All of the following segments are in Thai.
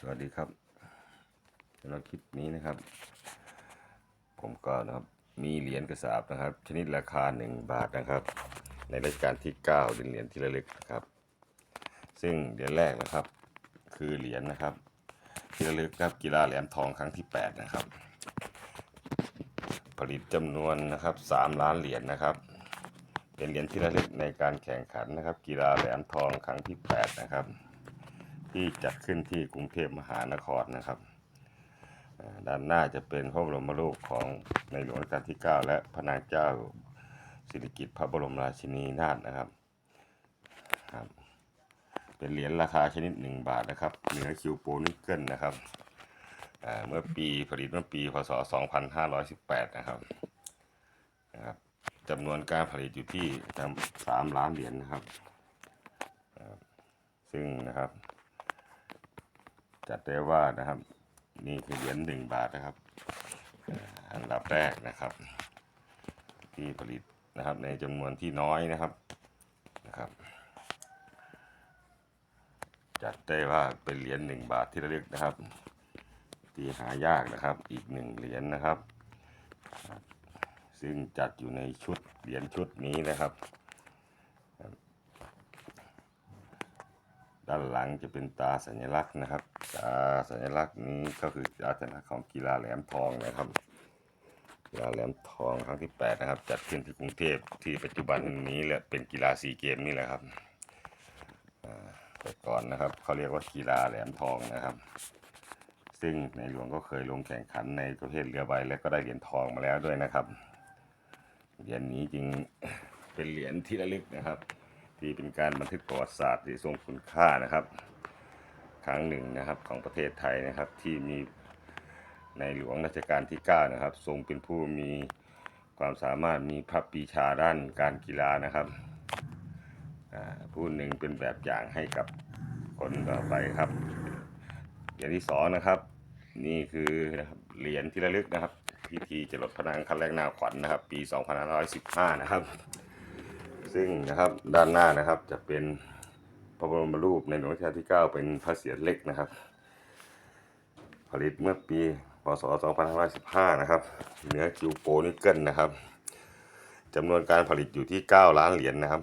สวัสดีครับสำหรับคลิปนี้นะครับ ผมก็นะครับมีเหรียญกระสาบนะครับ ชนิดราคา 1 บาทนะครับ ในรัชกาลที่9เป็นเหรียญที่ระลึกนะครับ ซึ่งเหรียญแรกนะครับ คือเหรียญนะครับ ที่ระลึกครับกีฬาแหลมทองครั้งที่ 8 นะครับ ผลิตจำนวนนะครับ 3 ล้านเหรียญนะครับเป็นเหรียญที่ระลึกในการแข่งขันนะครับ กีฬาแหลมทองครั้งที่ 8 นะครับ ที่จัดขึ้นที่กรุงเทพมหานครนะครับด้านหน้าจะเป็นพระบรมรูปของในหลวงรัชกาลที่ 9 และพระนางเจ้าสิริกิติ์พระบรมราชินีนาถนะครับครับ เป็นเหรียญราคาชนิด 1 บาทนะครับเหนือคิวโปนิกเกิลนะครับเมื่อปีผลิตเมื่อปีพศ 2518 นะครับนะครับจำนวนการผลิตอยู่ที่สามล้านเหรียญนะครับ ซึ่งนะครับ จัดได้ว่านะครับ นี่คือเหรียญหนึ่งบาทนะครับ อันดับแรกนะครับ ที่ผลิตนะครับในจำนวนที่น้อยนะครับนะครับ จัดได้ว่าเป็นเหรียญหนึ่งบาทที่ระลึกนะครับ ที่หายากนะครับอีกหนึ่งเหรียญนะครับ ซึ่งจัดอยู่ในชุดเหรียญชุดนี้นะครับ ด้านหลังจะเป็นตาสัญลักษณ์นะครับ ตาสัญลักษณ์นี้ก็คือตาสัญลักษณ์ของกีฬาแหลมทองนะครับกีฬาแหลมทองครั้งที่ 8 นะครับ จัดขึ้นที่กรุงเทพที่ปัจจุบันนี้แหละเป็นกีฬาซีเกมนี่แหละครับแต่ก่อนนะครับเขาเรียกว่ากีฬาแหลมทองนะครับ ซึ่งในหลวงก็เคยลงแข่งขันในประเภทเรือใบและก็ได้เหรียญทองมาแล้วด้วยนะครับเหรียญนี้จึงเป็นเหรียญที่ระลึกนะครับ ที่เป็นการบันทึกประวัติศาสตร์ที่ทรงคุณค่านะครับ ครั้งหนึ่งนะครับของประเทศไทยนะครับที่มีในหลวงรัชกาลที่ 9 นะครับ ทรงเป็นผู้มีความสามารถมีพระปีชาด้านการกีฬานะครับผู้หนึ่งเป็นแบบอย่างให้กับคนต่อไปครับเหรียญที่สองนะครับ นี่คือนะครับเหรียญที่ระลึกนะครับ พิธีจรดพระนางคันแรกนาขวัญนะครับ ปี 2515 นะครับ ซึ่งนะครับด้านหน้านะครับจะเป็นพระบรมรูปในหลวงรัชกาลที่ 9 เป็นพระเศียรเล็กนะครับ ผลิตเมื่อปีพศ 2515 นะครับ เนื้อคิวโปนิเกิลนะครับจำนวนการผลิตอยู่ที่ 9 ล้านเหรียญนะครับ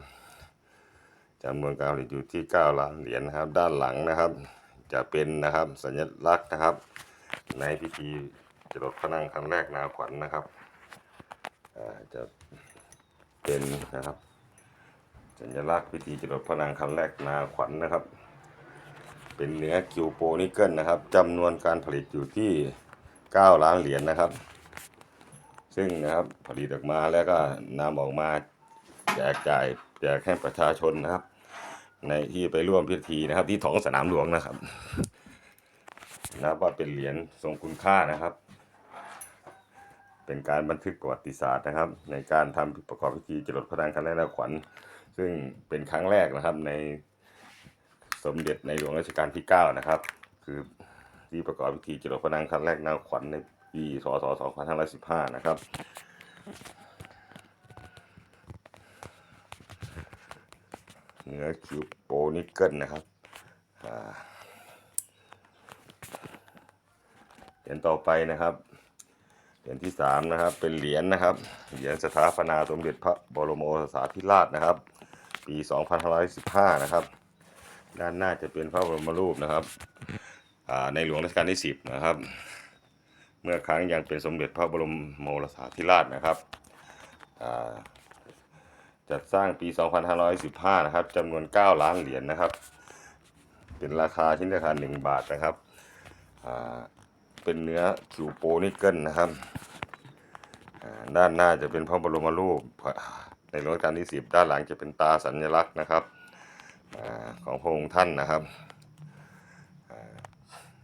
จำนวนการผลิตอยู่ที่ 9 ล้านเหรียญนะครับ ด้านหลังนะครับ จะเป็นนะครับสัญลักษณ์นะครับ ในพิธีจรดพระนางครั้งแรกนาขวัญนะครับจะเป็นนะครับ สัญลักษณ์พิธีจรดพระนางคันแรกนาขวัญนะครับ เป็นเนื้อคิวโปนิกเกิลนะครับจำนวนการผลิตอยู่ที่ 9 ล้านเหรียญนะครับ ซึ่งนะครับผลิตออกมาแล้วก็นำออกมาแจกจ่ายแจกให้ประชาชนนะครับ ในที่ไปร่วมพิธีนะครับ ที่ท้องสนามหลวงนะครับนับว่าเป็นเหรียญทรงคุณค่านะครับ เป็นการบันทึกประวัติศาสตร์นะครับ ในการทำประกอบพิธีจรดพระนางคันแรกนาขวัญ ซึ่งเป็นครั้งแรกนะครับในสมเด็จในหลวงรัชกาลที่ 9 นะครับ คือที่ประกอบพิธีจรดพระนางคันแรกนาขวัญในปีศศ2515 นะครับ เนื้อคิวโปนิกเกิลนะครับเหรียญต่อไปนะครับเหรียญที่สามนะครับเป็นเหรียญนะครับเหรียญสถาปนาสมเด็จพระบรมโอรสาธิราชนะครับ ปี 2515 นะครับ ด้านหน้าจะเป็นพระบรมรูปนะครับอ่าในหลวงรัชกาลที่ 10 นะครับ เมื่อครั้งยังเป็นสมเด็จพระบรมโอรสาธิราชนะครับอ่าจัดสร้างปี 2515 นะครับจำนวน 9 ล้านเหรียญนะครับ เป็นราคาชิ้นราคา 1 บาทนะครับอ่าเป็นเนื้อคิวโปนิกเกิลนะครับอ่าด้านหน้าจะเป็นพระบรมรูป ในรัชกาลที่สิบด้านหลังจะเป็นตาสัญลักษณ์นะครับอของพระองค์ท่านนะครับ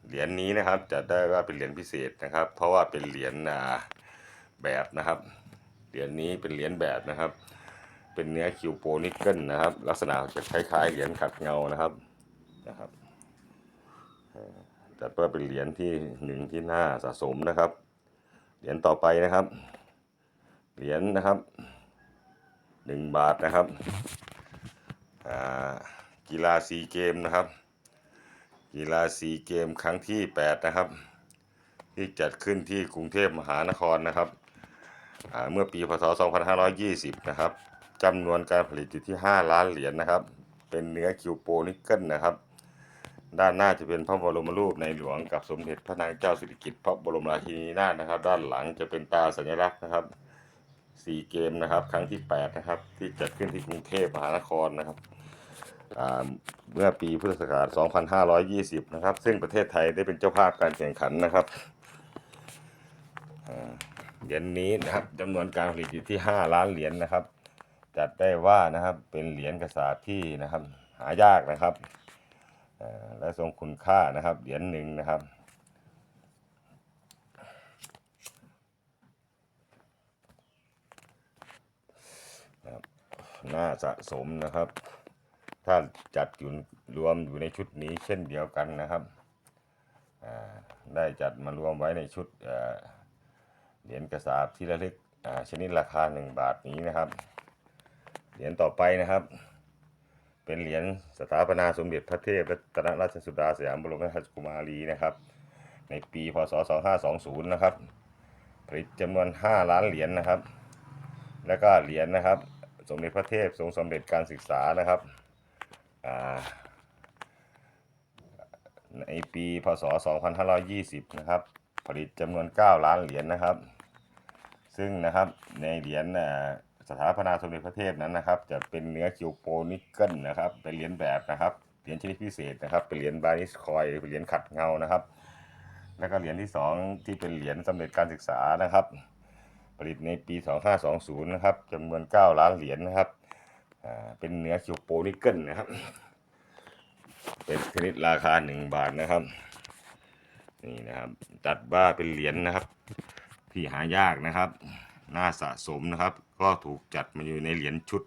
เหรียญนี้นะครับจะได้ว่าเป็นเหรียญพิเศษนะครับ เพราะว่าเป็นเหรียญแบบนะครับเหรียญนี้เป็นเหรียญแบบนะครับ เป็นเนื้อคิวโปนิกเกิลนะครับ ลักษณะจะคล้ายๆเหรียญขัดเงานะครับนะครับจัดว่าเป็นเหรียญที่หนึ่งที่น่าสะสมนะครับ เหรียญต่อไปนะครับ เหรียญนะครับ หนึ่งบาทนะครับกีฬาซีเกมนะครับ กีฬาซีเกมครั้งที่ 8 นะครับ ที่จัดขึ้นที่กรุงเทพมหานครนะครับเมื่อปีพศ 2520 นะครับจำนวนการผลิตอยู่ที่ 5 ล้านเหรียญนะครับ เป็นเนื้อคิวโปนิกเกิลนะครับ ด้านหน้าจะเป็นพระบรมรูปในหลวงกับสมเด็จพระนางเจ้าสิริกิติ์พระบรมราชินีนาถนะครับ ด้านหลังจะเป็นตราสัญลักษณ์นะครับ ซีเกมนะครับ ครั้งที่8นะครับ ที่จัดขึ้นที่กรุงเทพมหานครนะครับเมื่อปีพุทธศักราช 2520 นะครับ ซึ่งประเทศไทยได้เป็นเจ้าภาพการแข่งขันนะครับเหรียญนี้นะครับจำนวนการผลิตอยู่ที่ 5 ล้านเหรียญนะครับ จัดได้ว่านะครับเป็นเหรียญกระสาบที่นะครับหายากนะครับและทรงคุณค่านะครับเหรียญหนึ่งนะครับ น่าสะสมนะครับ ถ้าจัดอยู่รวมอยู่ในชุดนี้เช่นเดียวกันนะครับได้จัดมารวมไว้ในชุดเหรียญกระสาบที่ระลึกชนิดราคา 1 บาทนี้นะครับ เหรียญต่อไปนะครับ เป็นเหรียญสถาปนาสมเด็จพระเทพรัตนราชสุดาสยามบรมราชกุมารีนะครับ ในปีพศ 2520 นะครับ ผลิตจำนวน 5 ล้านเหรียญนะครับ แล้วก็เหรียญนะครับ สมเด็จพระเทพทรงสำเร็จการศึกษานะครับในปีพศ 2520 นะครับ ผลิตจำนวน 9 ล้านเหรียญนะครับ ซึ่งนะครับในเหรียญสถาปนาสมเด็จพระเทพนั้นนะครับ จะเป็นเนื้อคิวโปนิกเกิลนะครับ เป็นเหรียญแบบนะครับเหรียญชนิดพิเศษนะครับ เป็นเหรียญบานิสคอยเป็นเหรียญขัดเงานะครับ แล้วก็เหรียญที่สองที่เป็นเหรียญสำเร็จการศึกษานะครับ ลิตในปี 2520 นะครับจำนวน 9 ล้านเหรียญนะครับอ่าเป็นเนื้อคิวโปนิกเกิลนะครับ เป็นชนิดราคา 1 บาทนะครับนี่นะครับจัดว่าเป็นเหรียญนะครับ ที่หายากนะครับ น่าสะสมนะครับ ก็ถูกจัดมาอยู่ในเหรียญชุด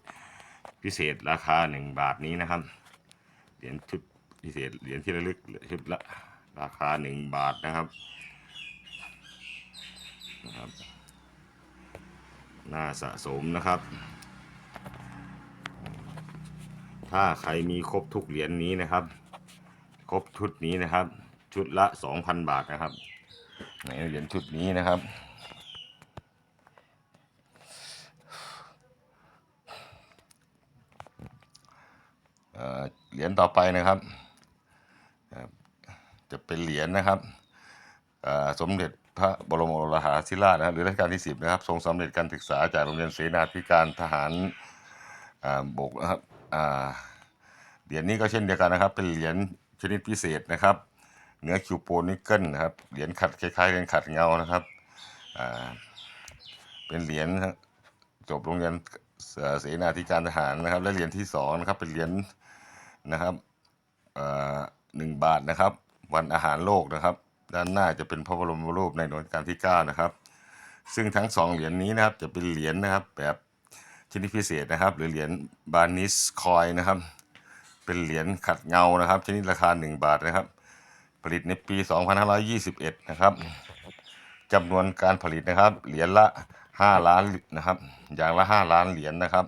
พิเศษราคา 1 บาทนี้นะครับเหรียญชุดพิเศษเหรียญที่ระลึกชุดละราคา 1 บาทนะครับนะครับ น่าสะสมนะครับ ถ้าใครมีครบทุกเหรียญนี้นะครับ ครบชุดนี้นะครับ ชุดละ 2,000 บาทนะครับในเหรียญชุดนี้นะครับเหรียญต่อไปนะครับ จะเป็นเหรียญนะครับสมเด็จ พระบรมโอรสาธิราชนะครับหรือรัชกาลที่สิบนะครับ ทรงสำเร็จการศึกษาจากโรงเรียนเสนาธิการทหารบกนะครับเหรียญนี้ก็เช่นเดียวกันนะครับ เป็นเหรียญชนิดพิเศษนะครับ เนื้อคิวโปนิกเกิลนะครับเหรียญขัดคล้ายๆเหรียญขัดเงานะครับเป็นเหรียญจบโรงเรียนเสนาธิการทหารนะครับ และเหรียญที่สองนะครับเป็นเหรียญนะครับหนึ่งบาทนะครับ วันอาหารโลกนะครับ ด้านหน้าจะเป็นพระบรมรูปในหลวงรัชกาลที่ 9 นะครับ ซึ่งทั้งสองเหรียญนี้นะครับจะเป็นเหรียญนะครับแบบชนิดพิเศษนะครับ หรือเหรียญบานิสคอยนะครับ เป็นเหรียญขัดเงานะครับ ชนิดราคา 1 บาทนะครับ ผลิตในปี 2521 นะครับจำนวนการผลิตนะครับ เหรียญละ 5 ล้านนะครับ อย่างละ 5 ล้านเหรียญนะครับ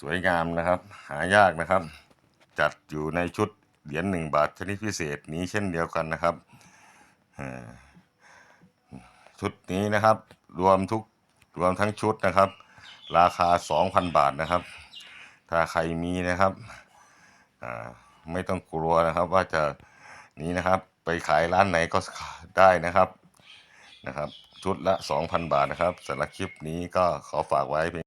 สวยงามนะครับ หายากนะครับ จัดอยู่ในชุดเหรียญหนึ่งบาทชนิดพิเศษนี้เช่นเดียวกันนะครับ ชุดนี้นะครับ รวมทุกรวมทั้งชุดนะครับ ราคา 2,000 บาทนะครับ ถ้าใครมีนะครับไม่ต้องกลัวนะครับ ว่าจะนี้นะครับ ไปขายร้านไหนก็ได้นะครับนะครับ ชุดละ 2,000 บาทนะครับสำหรับคลิปนี้ก็ขอฝากไว้เพียง